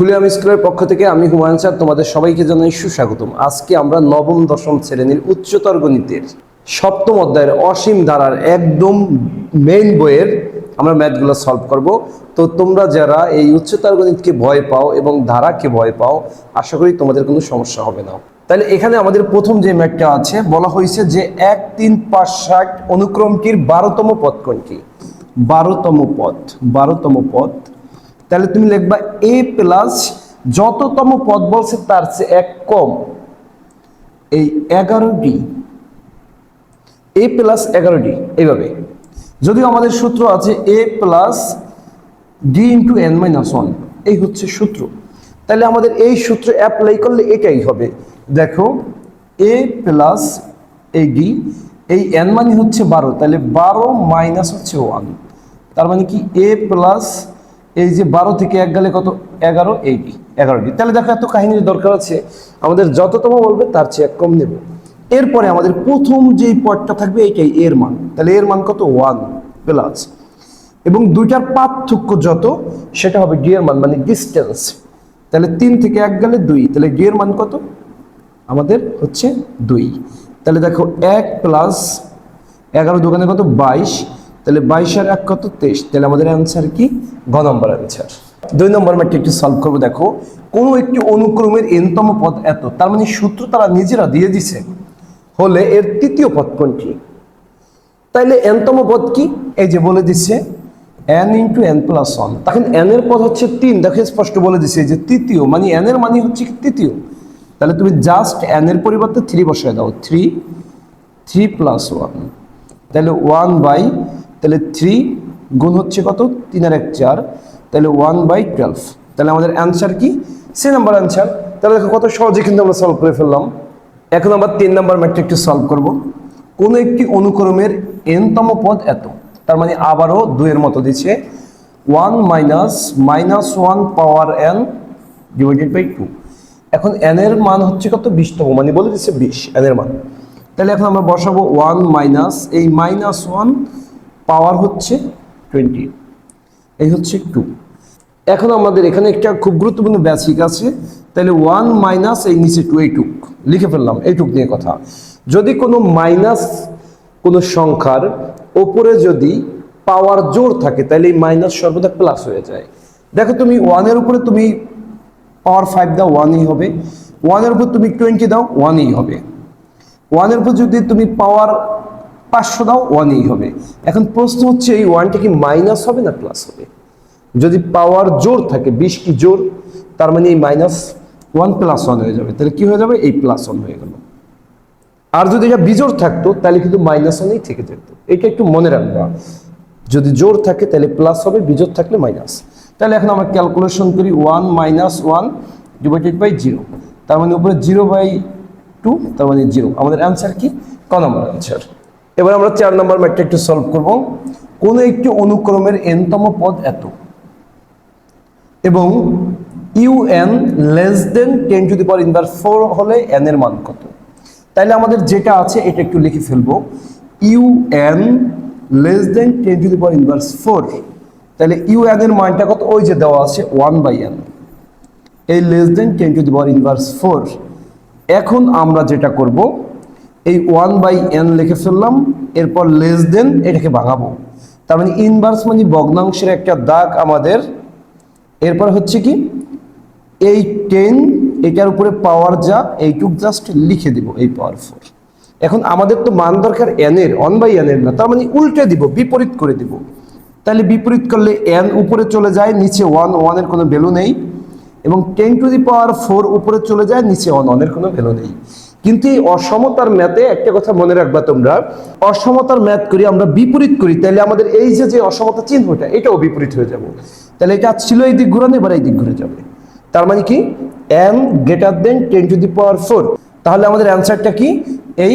Thulium স্কুলের পক্ষ থেকে আমি হুমায়ুন স্যার, তোমাদের সবাইকে জানাই সুস্বাগতম। আজকে আমরা নবম, দশম শ্রেণির উচ্চতর গণিতের সপ্তম অধ্যায়ের অসীম ধারার একদম মেইন বইয়ের আমরা ম্যাথগুলো সলভ করব। তো তোমরা যারা এই উচ্চতর গণিতকে ভয় পাও এবং ধারাকে ভয় পাও, আশা করি তোমাদের কোনো সমস্যা হবে না। তাহলে এখানে আমাদের প্রথম যে ম্যাথটা আছে, বলা হয়েছে যে এক, তিন, পাঁচ, ষাট অনুক্রমটির বারোতম পদ কোনটি? বারোতম পদ বারোতম পদ তাহলে তুমি লিখবা এ প্লাস যততম পদ বলছে তার চেয়ে এক কম। এই এগারোটি এ প্লাস এগারোটি এইভাবে। যদিও আমাদের সূত্র আছে A plus D into N minus one এই হচ্ছে সূত্র। তাহলে আমাদের এই সূত্র অ্যাপ্লাই করলে এটাই হবে। দেখো এ প্লাস এই ডি এই এন মানে হচ্ছে বারো, তাহলে বারো মাইনাস হচ্ছে ওয়ান তার মানে কি? এ প্লাস এই যে বারো থেকে এক গেলে কত? এগারো, এই ডি এগারোটি তাহলে দেখো, এত কাহিনীর দরকার আছে, আমাদের যততম বলবে, তার চেয়ে এক কম নেব। এরপরে আমাদের প্রথম যেই পদটা থাকবে, এইটাই, এর মান। তাহলে এর মান কত? One plus. এবং দুইটার পার্থক্য যত, সেটা হবে ডি এর মান মানে ডিস্টেন্স তাহলে তিন থেকে এক গেলে দুই, তাহলে ডি এর মান কত? আমাদের হচ্ছে দুই। তাহলে দেখো, এক প্লাস এগারো দোকানে কত? বাইশ। তাহলে বাইশ আর এক কত? তেইশ। তাহলে আমাদের অ্যান্সার কি? ঘ নম্বর অ্যান্সার দুই নম্বর ম্যাটটি একটু সলভ করব, দেখো। কোনো একটি অনুক্রমের এনতম পদ এত, তার মানে সূত্র তারা নিজেরা দিয়ে দিছে। হলে এর তৃতীয় পদ কোনটি? তাইলে এনতম পদ কি? এই যে বলে দিচ্ছে N into N plus one তখন এন এর পদ হচ্ছে তিন। দেখো, স্পষ্ট বলে দিছে যে তৃতীয় মানে এন এর মানে হচ্ছে কি তৃতীয়? তাহলে তুমি জাস্ট এন এর পরিবর্তে থ্রি বসায় দাও। থ্রি থ্রি প্লাস ওয়ান তাহলে ওয়ান বাই তাহলে থ্রি গুণ হচ্ছে কত? তিন আর এক চার। তাহলে ওয়ান বাই টুয়েলভ তাহলে আমাদের অ্যান্সার কি? সে নাম্বার অ্যান্সার তাহলে দেখো কত সহজে কিন্তু আমরা সলভ করে ফেললাম। এখন আমরা তিন নাম্বার ম্যাটটা একটু সলভ করব। কোনো একটি অনুক্রমের এনতম পদ এত। তার মানে আবারও দুইয়ের মতো দিচ্ছে। One minus minus one power N divided by two এখন এন এর মান হচ্ছে কত? বিশতম। মানে বলে দিচ্ছে বিশ। এন এর মান। তাহলে এখন আমরা বসাবো ওয়ান মাইনাস এই মাইনাস ওয়ান পাওয়ার হচ্ছে টোয়েন্টি এই হচ্ছে টু এখন আমাদের এখানে একটা খুব গুরুত্বপূর্ণ বেসিক আছে। তাহলে ওয়ান মাইনাস এই নিচে টু এইটুক লিখে ফেললাম এইটুক নিয়ে কথা। যদি কোনো মাইনাস কোনো সংখ্যার ওপরে যদি পাওয়ার জোর থাকে, তাহলে এই মাইনাস সর্বদা প্লাস হয়ে যায়। দেখো তুমি ওয়ানের উপরে তুমি পাওয়ার ফাইভ দাও ওয়ানই হবে। ওয়ানের উপর তুমি টোয়েন্টি দাও ওয়ানই হবে। ওয়ানের উপর যদি তুমি পাওয়ার পাঁচশো দাও ওয়ানই হবে। এখন প্রশ্ন হচ্ছে, এই ওয়ানটা কি মাইনাস হবে না প্লাস হবে? যদি পাওয়ার জোর থাকে, বিশ কি জোর তার মানে এই মাইনাস ওয়ান প্লাস ওয়ান হয়ে যাবে। তাহলে কি হয়ে যাবে? এই প্লাস ওয়ান হয়ে গেল। আর যদি এটা বিজোর থাকতো, তাহলে কিন্তু মাইনাস ওয়ানেই থেকে যেত। এটা একটু মনে রাখবা। যদি জোর থাকে, তাহলে প্লাস হবে বিজোর থাকলে মাইনাস তাহলে এখন আমরা ক্যালকুলেশন করি one minus one divided by zero তার মানে উপরে জিরো বাই টু তার মানে জিরো আমাদের অ্যান্সার কি? ক নম্বর অ্যান্সার এবার আমরা চার নম্বর ম্যাটটা একটু সলভ করব। কোনো একটি অনুক্রমের এনতম পদ এত? এবং U N less than ten to the power inverse four হলে এন এর মান কত? তাইলে আমাদের যেটা আছে, এটা একটু লিখে ফেলব। U N less than ten to the power inverse four তাহলে ইউ এন এর মানটা কত? ওই যে দেওয়া আছে ওয়ান বাই এন এই less than ten to the power inverse four এখন আমরা যেটা করব এই ওয়ান বাই এন লিখে ফেললাম, এরপর লেস দেন এটাকে ভাঙাবো। তার মানে ইনভার্স মানে ভগ্নাংশের একটা দাগ আমাদের। এরপর হচ্ছে কি, এই টেন এটার উপরে পাওয়ার যা, এইটুক জাস্ট লিখে দিব এই পাওয়ার ফোর এখন আমাদের তো মান দরকার এন এর অন বাই এন এর না, তার মানে উল্টে দিব, বিপরীত করে দিব। তাহলে বিপরীত করলে এন উপরে চলে যায়, নিচে ওয়ান ওয়ানের কোনো ভ্যালু নেই। এবং ten to the power four উপরে চলে যায়, নিচে ওয়ান ওয়ানের কোনো ভ্যালু নেই। কিন্তু এই অসমতার ম্যাথে একটা কথা মনে রাখবা তোমরা, অসমতার ম্যাথ করি আমরা বিপরীত করি তাহলে আমাদের এই যে যে অসমতা চিহ্নটা, এটাও বিপরীত হয়ে যাব। তাহলে এটা ছিল এই দিক ঘুরানো, এবার এই দিক ঘুরে যাবে। তার মানে কি? N greater than ten to the power four তাহলে আমাদের অ্যান্সারটা কি? এই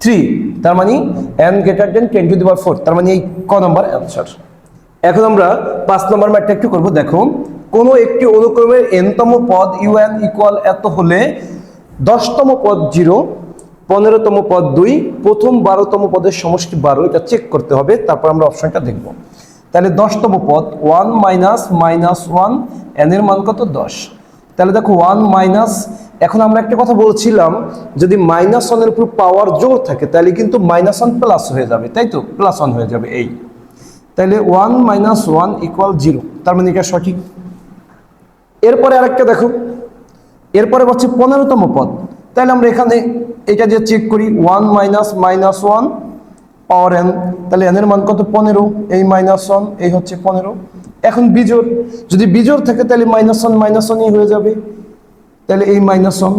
থ্রি তার মানে n greater than ten to the power four তার মানে এই ক নম্বর অ্যান্সার। এখন আমরা পাঁচ নম্বর ম্যাটটা একটু করব। দেখো, কোনো একটি অনুক্রমের এনতম পদ ইউএন ইকুয়াল এত হলে দশতম পদ জিরো, পনেরোতম পদ দুই, প্রথম বারোতম পদের সমষ্টি বারো, এটা চেক করতে হবে, তারপর আমরা অপশনটা দেখব। তাহলে দশতম পদ one minus minus one n এর মান কত? দশ। তাহলে দেখো ওয়ান মাইনাস এখন আমরা একটা কথা বলছিলাম, যদি মাইনাস ওয়ানের উপর পাওয়ার জোর থাকে, তাহলে কিন্তু মাইনাস ওয়ান প্লাস হয়ে যাবে, তাই তো? প্লাস ওয়ান হয়ে যাবে এই। তাহলে one minus one equal zero তার মানে এটা সঠিক। এরপরে আরেকটা দেখো এরপরে হচ্ছে পনেরোতম পদ। তাহলে আমরা এখানে এটা যে চেক করি one minus minus one power n তাহলে এন এর মান কত? পনেরো। এই মাইনাস ওয়ান এই হচ্ছে পনেরো। এখন বিজোর যদি বিজোর থাকে তাহলে মাইনাস ওয়ান মাইনাস ওয়ানই হয়ে যাবে। তাহলে এই মাইনাস ওয়ান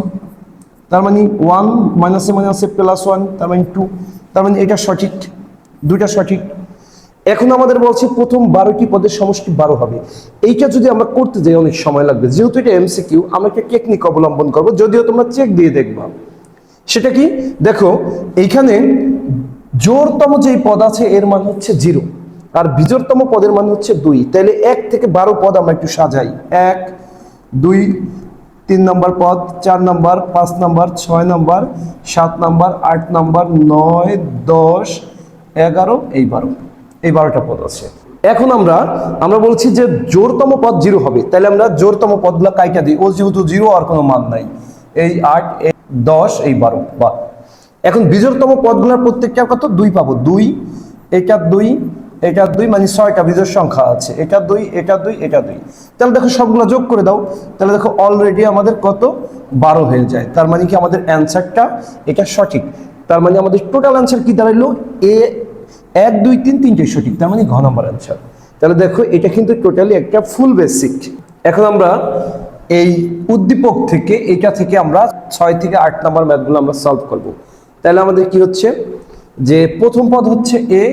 তার মানে ওয়ান মাইনাসে মাইনাসে প্লাস ওয়ান তার মানে টু তার মানে এটা সঠিক, দুইটা সঠিক। এখন আমাদের বলছে প্রথম বারোটি পদের সমষ্টি বারো হবে। এইটা যদি আমরা করতে যাই, অনেক সময় লাগবে। যেহেতু এটা এমসিকিউ আমরা একটা টেকনিক অবলম্বন করব, যদিও তোমরা চেক দিয়ে দেখবা। সেটা কি? দেখো, এইখানে জোরতম যেই পদ আছে, এর মান হচ্ছে জিরো। আর বিজোরতম পদের মান হচ্ছে দুই। তাহলে এক থেকে বারো পদ আমরা একটু সাজাই। এক, দুই, তিন নম্বর পদ, চার নম্বর, পাঁচ নম্বর, ছয় নম্বর, সাত নম্বর, আট নম্বর, নয়, দশ, এগারো, এই বারো। এই বারোটা পদ আছে। এখন আমরা আমরা বলছি যে জোরতম পদ জিরো হবে। তাহলে আমরা জোরতম পদগুলো কাইটা দিই। ও যেহেতু জিরো, আর কোনো মান নাই। এই আট, এই দশ, এই বারো বা এখন বিজোড়তম পদগুলোর প্রত্যেকটা কত? দুই পাবো। দুই এটা দুই এটা দুই মানে ছয়টা বিজোড় সংখ্যা আছে। এটা দুই এটা দুই এটা দুই। তাহলে দেখো সবগুলো যোগ করে দাও। তাহলে দেখো অলরেডি আমাদের কত? বারো হয়ে যায়। তার মানে কি আমাদের অ্যান্সারটা এটা সঠিক। তার মানে আমাদের টোটাল অ্যান্সার কি দাঁড়াইলো? এ এক, দুই, তিন তিনটেই সঠিক, তার মানে ঘ নম্বর অ্যান্সার তাহলে দেখো, এটা কিন্তু টোটালি একটা ফুল বেসিক এখন আমরা এই উদ্দীপক থেকে, এটা থেকে আমরা ছয় থেকে আট নম্বর ম্যাথগুলো আমরা সলভ করব। তাহলে আমাদের কি হচ্ছে? যে প্রথম পদ হচ্ছে এ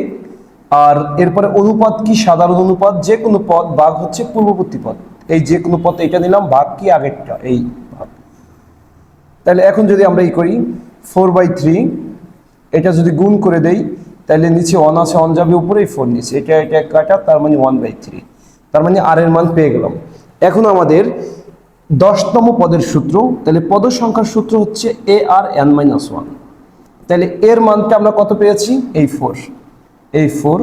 আর এরপরে অনুপাত কি? সাধারণ অনুপাত, যে কোনো পদ, ভাগ হচ্ছে পূর্ববর্তী পদ। এই যে কোনো পদ, এটা নিলাম, ভাগ কি আগেরটা? এই ভাগ। তাহলে এখন যদি আমরা এই করি ফোর বাই থ্রি এটা যদি গুণ করে দেই তাহলে নিচে ওয়ান আছে ওয়ান যাবে, উপরেই ফোর নিচে। এটা এটা কাটা, তার মানে ওয়ান বাই থ্রি তার মানে আর এর মান পেয়ে গেলাম। এখন আমাদের দশতম পদের সূত্র তাহলে পদ সংখ্যার সূত্র হচ্ছে a r n minus one তাহলে এর মানটা আমরা কত পেয়েছি? এই ফোর এই ফোর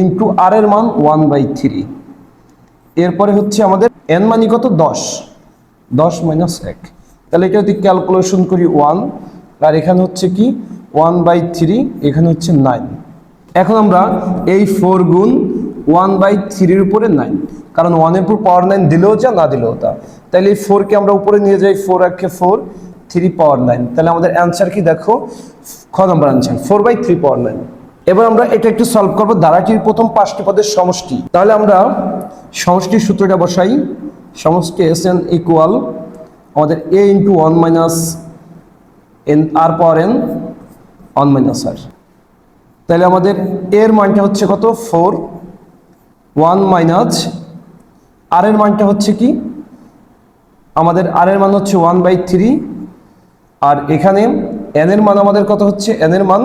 ইন্টু আর এর মান ওয়ান বাই থ্রি এরপরে হচ্ছে আমাদের এন মানি কত? দশ। দশ মাইনাস এক। তাহলে এটা যদি ক্যালকুলেশন করি ওয়ান আর এখানে হচ্ছে কি? ওয়ান বাই থ্রি এখানে হচ্ছে নাইন। এখন আমরা এই ফোর গুণ ওয়ান বাই থ্রির উপরে নাইন। কারণ ওয়ানের উপর পাওয়ার নাইন দিলেও যা, না দিলেও তা। তাহলে এই ফোরকে আমরা উপরে নিয়ে যাই, ফোর একে ফোর, থ্রি পাওয়ার নাইন। তাহলে আমাদের অ্যান্সার কি দেখো? খ নম্বর answer, four by three power nine. এবার আমরা এটা একটু সলভ করব ধারাটির প্রথম পাঁচটি পদের সমষ্টি। তাহলে আমরা সমষ্টির সূত্রটা বসাই। সমষ্টি এস এন ইকুয়াল আমাদের a into one minus n r power n one minus r তাহলে আমাদের এর মানটা হচ্ছে কত? ফোর। ওয়ান মাইনাস আর এর মানটা হচ্ছে কি? আমাদের আর এর মান হচ্ছে ওয়ান বাই থ্রি। আর এখানে এন এর মান আমাদের কত হচ্ছে? এন এর মান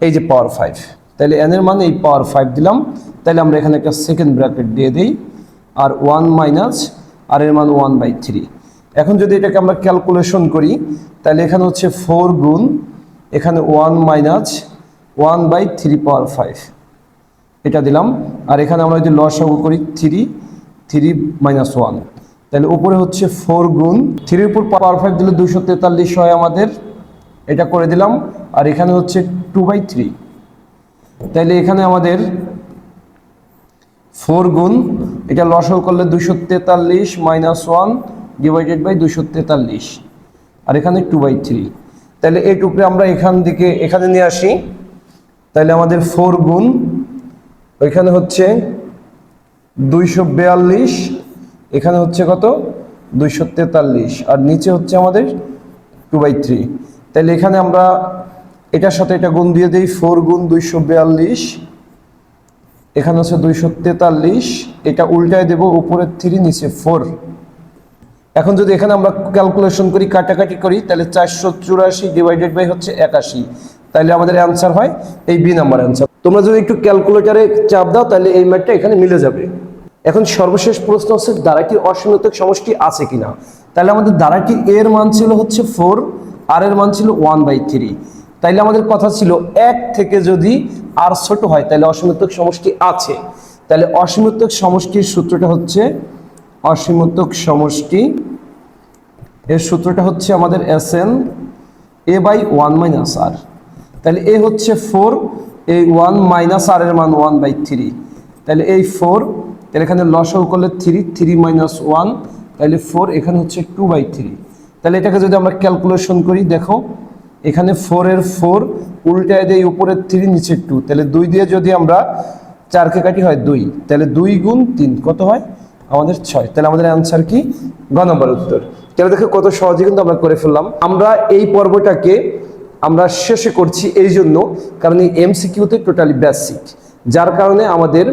এই যে পাওয়ার ফাইভ। তাহলে এন এর মান এই পাওয়ার ফাইভ দিলাম। তাহলে আমরা এখানে একটা সেকেন্ড ব্র্যাকেট দিয়ে দিই। আর ওয়ান মাইনাস আর এর মান ওয়ান বাই থ্রি। এখন যদি এটাকে আমরা ক্যালকুলেশন করি, তাহলে এখানে হচ্ছে ফোর গুণ এখানে one minus one by three power five এটা দিলাম। আর এখানে আমরা যদি লসাগু করি থ্রি থ্রি মাইনাস ওয়ান তাহলে উপরে হচ্ছে ফোর গুণ থ্রির উপর পাওয়ার ফাইভ দিলে দুশো তেতাল্লিশ হয় আমাদের। এটা করে দিলাম। আর এখানে হচ্ছে টু বাই থ্রি তাহলে এখানে আমাদের ফোর গুণ, এটা লসাগু করলে দুশো তেতাল্লিশ মাইনাস ওয়ান ডিভাইডেড বাই দুশো তেতাল্লিশ। আর এখানে টু বাই থ্রি তাহলে এই টুকরে আমরা এখান থেকে এখানে নিয়ে আসি। তাহলে আমাদের ফোর গুণ, ওইখানে হচ্ছে দুইশো বিয়াল্লিশ, এখানে হচ্ছে কত? দুইশো তেতাল্লিশ, আর নিচে হচ্ছে আমাদের টু বাই থ্রি তাহলে এখানে আমরা এটার সাথে এটা গুণ দিয়ে দিই ফোর গুণ দুইশো বিয়াল্লিশ, এখানে হচ্ছে দুইশো তেতাল্লিশ, এটা উল্টায় দেব, উপরের থ্রি নিচে ফোর এখন যদি এখানে আমরা ক্যালকুলেশন করি, কাটাকাটি করি, তাহলে চারশো চুরাশি ডিভাইডেড বাই হচ্ছে একাশি। তাহলে আমাদের অ্যান্সার হয় এই বি নাম্বার অ্যান্সার তোমরা যদি একটু ক্যালকুলেটারে চাপ দাও, তাহলে এই ম্যাটটা এখানে মিলে যাবে। এখন সর্বশেষ প্রশ্ন হচ্ছে দ্বারাটির অসীমতক সমষ্টি আছে কিনা? তাহলে আমাদের দ্বারাটির এর মান ছিল হচ্ছে ফোর আর এর মান ছিল ওয়ান বাই থ্রি তাইলে আমাদের কথা ছিল, এক থেকে যদি আর ছোট হয়, তাহলে অসীমতক সমষ্টি আছে। তাহলে অসীমত্বক সমষ্টির সূত্রটা হচ্ছে অসীমত্বক সমষ্টি। এর সূত্রটা হচ্ছে আমাদের s n a by one minus r. তাহলে এ হচ্ছে ফোর, এই ওয়ান মাইনাস আর এর মান ওয়ান বাই থ্রি। তাহলে এই ফোর, তাহলে এখানে লসাও করলে থ্রি থ্রি মাইনাস ওয়ান, তাহলে ফোর এখানে হচ্ছে টু বাই থ্রি। তাহলে এটাকে যদি আমরা ক্যালকুলেশন করি, দেখো, এখানে ফোরের ফোর উল্টায় দেয় উপরের থ্রি নিচের টু। তাহলে দুই দিয়ে যদি আমরা চারকে কাটি হয় দুই, তাহলে দুই গুণ তিন, কত হয়? আমাদের ছয়। তাহলে আমাদের অ্যান্সার কি? গ নম্বর উত্তর। তাহলে দেখো কত সহজে কিন্তু আমরা করে ফেললাম। আমরা এই পর্বটাকে আমরা শেষে করছি এই জন্য, কারণ এই এমসিকিউতে টোটালি বেসিক যার কারণে আমাদের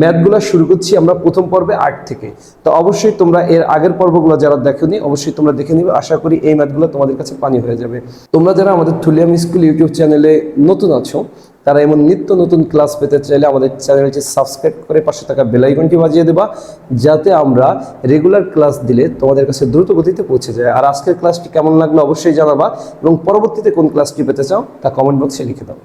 ম্যাথগুলো শুরু করছি আমরা প্রথম পর্বে আট থেকে। তো অবশ্যই তোমরা এর আগের পর্বগুলো যারা দেখোনি, অবশ্যই তোমরা দেখে নিবে। আশা করি এই ম্যাথগুলো তোমাদের কাছে পানি হয়ে যাবে। তোমরা যারা আমাদের থুলিয়াম স্কুল ইউটিউব চ্যানেলে নতুন আছো তারা এমন নিত্য নতুন ক্লাস পেতে চাইলে আমাদের চ্যানেলটি সাবস্ক্রাইব করে পাশে থাকা বেলাইকনটি বাজিয়ে দেবা, যাতে আমরা রেগুলার ক্লাস দিলে তোমাদের কাছে দ্রুত গতিতে পৌঁছে যায়। আর আজকের ক্লাসটি কেমন লাগল অবশ্যই জানাবা এবং পরবর্তীতে কোন ক্লাসটি পেতে চাও তা কমেন্ট বক্সে লিখে দাও।